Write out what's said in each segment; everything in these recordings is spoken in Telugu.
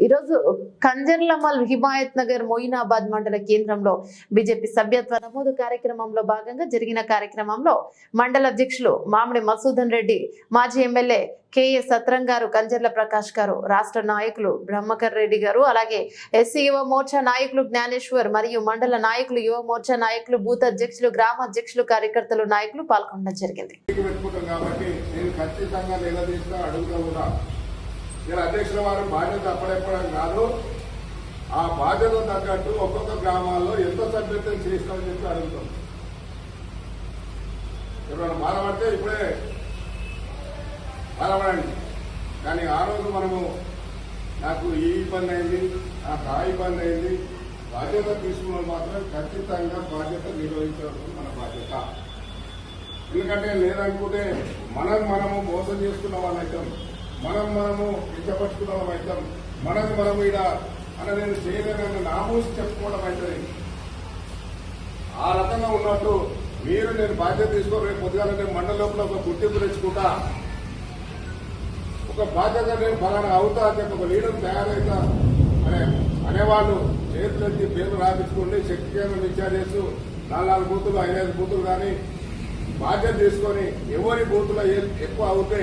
ఈరోజు కంజర్లమల్ హిమాయత్ నగర్ మొయినాబాద్ మండల కేంద్రంలో బీజేపీ సభ్యత్వ నమోదు కార్యక్రమంలో భాగంగా జరిగిన కార్యక్రమంలో మండల అధ్యక్షులు మామిడి మసూదన్ రెడ్డి మాజీ ఎమ్మెల్యే కేఏ సత్రం గారు కంజర్ల ప్రకాష్ గారు రాష్ట్ర నాయకులు బ్రహ్మకర్ రెడ్డి గారు అలాగే ఎస్సీ యువ మోర్చా నాయకులు జ్ఞానేశ్వర్ మరియు మండల నాయకులు యువ మోర్చా నాయకులు బూత్ అధ్యక్షులు గ్రామ అధ్యక్షులు కార్యకర్తలు నాయకులు పాల్గొనడం జరిగింది. ఇలా అధ్యక్షుల వారు బాధ్యత అప్పడెప్పడం కాదు. ఆ బాధ్యత తగ్గట్టు ఒక్కొక్క గ్రామాల్లో ఎంత సభ్యత్వం చేస్తామని చెప్పి అడుగుతాం. ఎవరైనా బాధపడితే ఇప్పుడే బాధపడండి. కానీ ఆ రోజు మనము నాకు ఈ ఇబ్బంది అయింది నాకు ఆ ఇబ్బంది అయింది. బాధ్యత తీసుకున్న మాత్రం ఖచ్చితంగా బాధ్యత నిర్వహించడం మన బాధ్యత. ఎందుకంటే లేదనుకుంటే మనం మనము మోసం చేసుకున్న వాళ్ళైతే మనం మనము ఇష్టపరుచుకున్న అవుతాం మనకు మనం ఈడ అన్న నేను చేయలేనన్న నామూసి చెప్పుకోవడం అవుతుంది ఆ రకంగా ఉన్నట్టు మీరు నేను బాధ్యత తీసుకో రేపు పొద్దుగాల నేను లోపల ఒక గుర్తింపు తెచ్చుకుంటా. ఒక బాధ్యత నేను ఫలానా అవుతా అని చెప్పి ఒక లీడర్ తయారైతా అనే అనేవాళ్ళు చేతులెత్తి పేర్లు రాపించుకోండి శక్తి కేంద్రం ఇన్ఛార్జెస్ నాలుగు నాలుగు బూతులు ఐదైదు బూతులు కానీ బాధ్యత తీసుకొని ఎవరి బూతులు ఎక్కువ అవుతే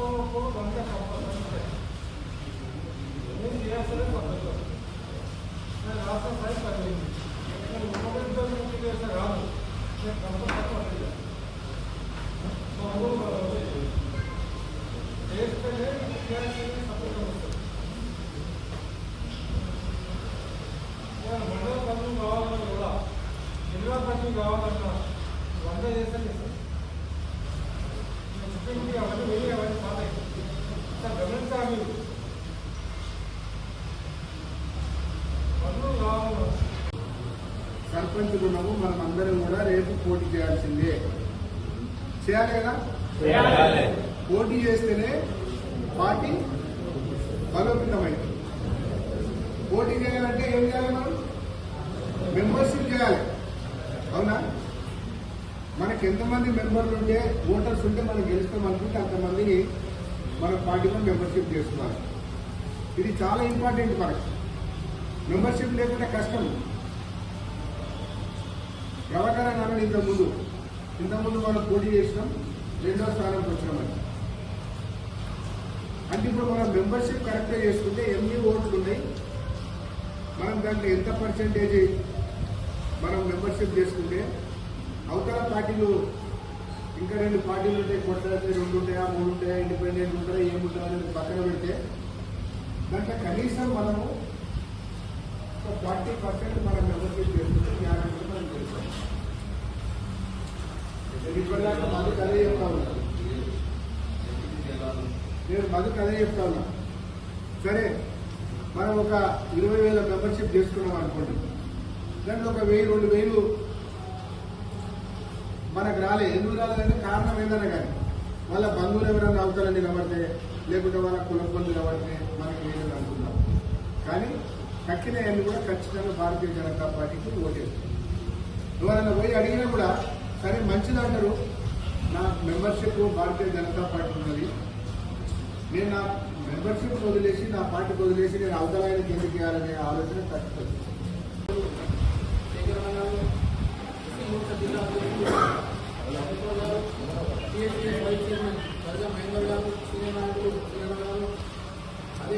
నేను కంపల్సరీ చేస్తేనే క్రియాశీల సభ్యత్వం వస్తుంది సర్పంచ్ ఉన్నాము మనం అందరం కూడా రేపు పోటీ చేయాల్సిందే. చేయాలి. కదా పోటీ చేస్తేనే పార్టీ బలోపేతమైంది. పోటీ చేయాలంటే ఏం చేయాలి మనం? మెంబర్షిప్ చేయాలి. అవునా? మనకి ఎంతమంది మెంబర్లు ఉంటే ఓటర్స్ ఉంటే మనం గెలుస్తాం అనుకుంటే అంతమందిని మన పార్టీలో మెంబర్షిప్ చేసుకోవాలి ఇది చాలా ఇంపార్టెంట్ మనకి మెంబర్షిప్ లేకుంటే కష్టం. ప్రభాకర్ అన్నాడు ఇంతకుముందు. ఇంతకుముందు మనం పోటీ చేసినాం. రెండో స్థానంకి వచ్చినామని అంటే ఇప్పుడు మనం మెంబర్షిప్ కరెక్ట్గా చేసుకుంటే ఎన్ని ఓట్లు ఉన్నాయి మనం దాంట్లో ఎంత పర్సెంటేజ్ మనం మెంబర్షిప్ చేసుకుంటే అవతల పార్టీలు ఇంకా రెండు పార్టీలు ఉంటాయి కొట్లాడితే రెండు ఉంటాయా మూడు ఉంటాయా ఇండిపెండెంట్ ఉంటాయా ఏముంటాయా అనేది పక్కన పెడితే దాంట్లో కనీసం మనము ఒక ఫార్టీ పర్సెంట్ మనం మెంబర్షిప్ చేసుకుంటే గ్యారంటీ మనం చేస్తాం. ఇప్పటిదాకా మధుకు అదే చెప్తా ఉన్నా. నేను మధుకు అదే చెప్తా ఉన్నా. సరే మనం ఒక ఇరవై వేల మెంబర్షిప్ చేసుకున్నాం అనుకోండి. దాంట్లో ఒక వెయ్యి రెండు వేలు మనకు రాలే. ఎందుకు రాలేదంటే కారణం ఏందన్నా కానీ వాళ్ళ బంధువులు ఎవరైనా అవతల నిలబడితే లేకుంటే వాళ్ళ కులం పనులు నిలబడితే మనకి లేదు అనుకుందాం కానీ కక్కినవన్నీ కూడా ఖచ్చితంగా భారతీయ జనతా పార్టీకి ఓటేస్తాం ఎవరైనా పోయి అడిగినా కూడా సరే మంచిది అంటారు. నా మెంబర్షిప్ భారతీయ జనతా పార్టీ ఉన్నది. నేను నా మెంబర్షిప్ వదిలేసి నా పార్టీ వదిలేసి నేను అవతలాయనకి ఎందుకు చేయాలనే ఆలోచన ఖచ్చితంగా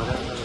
Whatever.